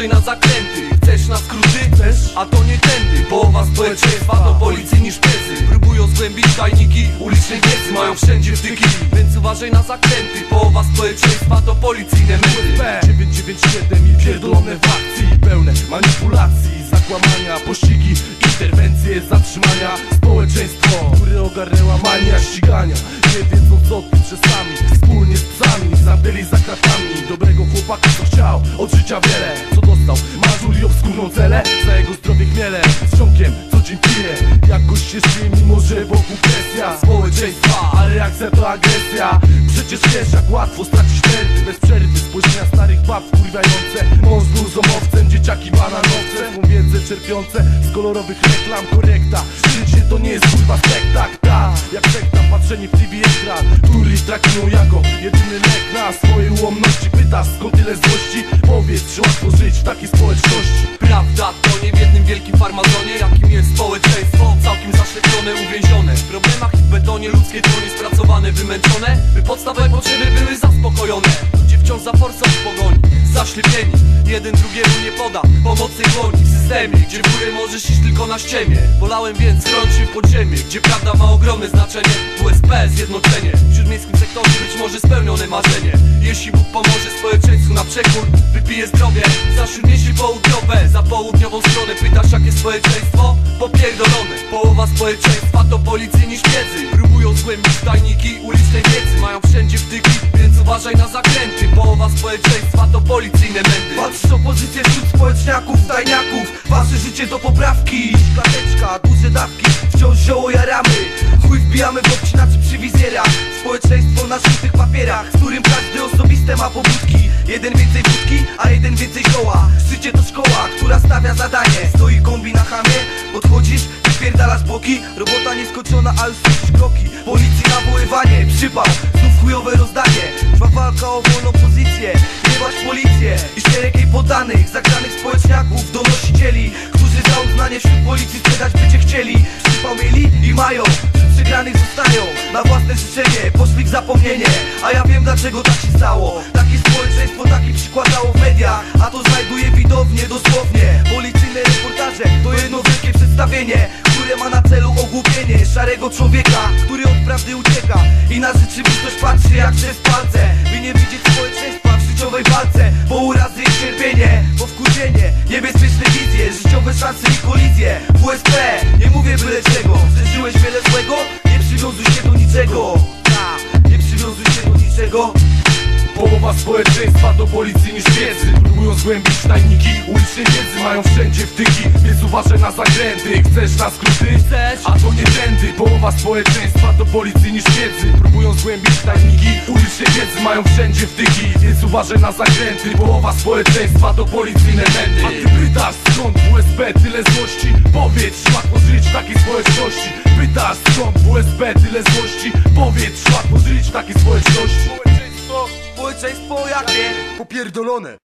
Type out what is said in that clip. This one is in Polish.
uważaj na zakręty. Chcesz na skróty? Chcesz? A to nie tędy Połowa społeczeństwa to policyjni szpiecy Próbują zgłębić tajniki ulicznej wiedzy Mają wszędzie wtyki, więc uważaj na zakręty Połowa społeczeństwa to policyjne medy 997 i pierdolone w akcji. Pełne manipulacji, zakłamania, pościgi Interwencje, zatrzymania. Społeczeństwo, które ogarnęła mania ścigania. Nie wiedząc o tym, że celę Za jego zdrowie chmiele, z ciągiem co dzień pije Jakoś się żyje, mimo że wokół presja. Społeczeństwa, ale reakcja to agresja. Przecież wiesz jak łatwo stracić nerwy. Bez przerwy spojrzenia starych bab wkurwiające. Mąż był zomowcem, dzieciaki bananowce. Swą wiedzę czerpiące z kolorowych reklam. Korekta, życie to nie jest kurwa spektakl. Ta, jak sekta patrzenie w TV ekran Który traktują jako jedyny lek na swojej ułomności. Pytasz skąd tyle złości? Powiedz, czy łatwo żyć w takiej społeczności. Prawda ludzkie dłonie Spracowane, wymęczone. By podstawowe potrzeby były zaspokojone. Ludzie wciąż za forsą w pogoni. Zaślepieni. Jeden drugiemu nie poda Pomocy dłoni w systemie Gdzie w górę możesz iść tylko na ściemie. Wolałem więc schronić się w podziemie Gdzie prawda ma ogromne znaczenie. WSP, zjednoczenie. W śródmiejskim może spełnione marzenie. Jeśli Bóg pomoże społeczeństwu na przekór Wypije zdrowie za śródmieście południowe Za południową stronę. Pytasz jakie społeczeństwo? Popierdolone. Połowa społeczeństwa to policyjni szpiecy Próbują zgłębić tajniki ulicznej wiedzy. Mają wszędzie wtyki, więc uważaj na zakręty. Połowa społeczeństwa to policyjne mędy. Patrz opozycję wśród społeczniaków, Wasze życie do poprawki. Szklaneczka, duże dawki. Wciąż zioło jaramy Chuj wbijamy w obcinaczy przy wizjerach. Społeczeństwo na żółtych papierach Z którym każdy osobiste ma pobudki. Jeden więcej wódki, a jeden więcej zioła. Życie to szkoła, która stawia zadanie. Stoi kombi na hamie, podchodzisz Wypierdalasz boki, robota nieskończona, ale słyszysz kroki. Policji nawoływanie, przypał, znów chujowe rozdanie. Trwa walka o wolną pozycję, jebać policję. I szereg jej podanych, zagranych społeczniaków którzy uznanie wśród policji sprzedać będzie chcieli. Przypał mieli i mają, wśród przegranych zostają. Na własne życzenie, poszli w zapomnienie. A ja wiem dlaczego tak się stało. Takie społeczeństwo taki przykładało w mediach. A to znajduje widownię dosłownie. Policyjne reportaże to jedno wielkie przedstawienie Które ma na celu ogłupienie szarego człowieka Który od prawdy ucieka. I na rzeczywistość patrzy jak przez palce By nie widzieć społeczeństwa w życiowej walce. Bo urazy i cierpienie, bo wkurzenie Niebezpieczne życiowe szanse i kolizje. WSP, nie mówię byle czego. Przeżyłeś wiele złego? Nie przywiązuj się do niczego. Ta, Nie przywiązuj się do niczego. Połowa społeczeństwa to policyjni szpiecy Próbują zgłębić tajniki ulicznej wiedzy. Mają wszędzie wtyki, więc uważaj na zakręty. Chcesz na skróty? Chcesz? A to nie tędy. Połowa społeczeństwa to policyjni szpiecy Próbują zgłębić tajniki ulicznej wiedzy. Mają wszędzie wtyki, więc uważaj na zakręty. Połowa społeczeństwa to policyjne mędy skąd w USB tyle złości? Powiedz, łatwo żyć w takiej społeczności Pytasz skąd w USB tyle złości? Powiedz, łatwo żyć w takiej społeczności Społeczeństwo jakie? Popierdolone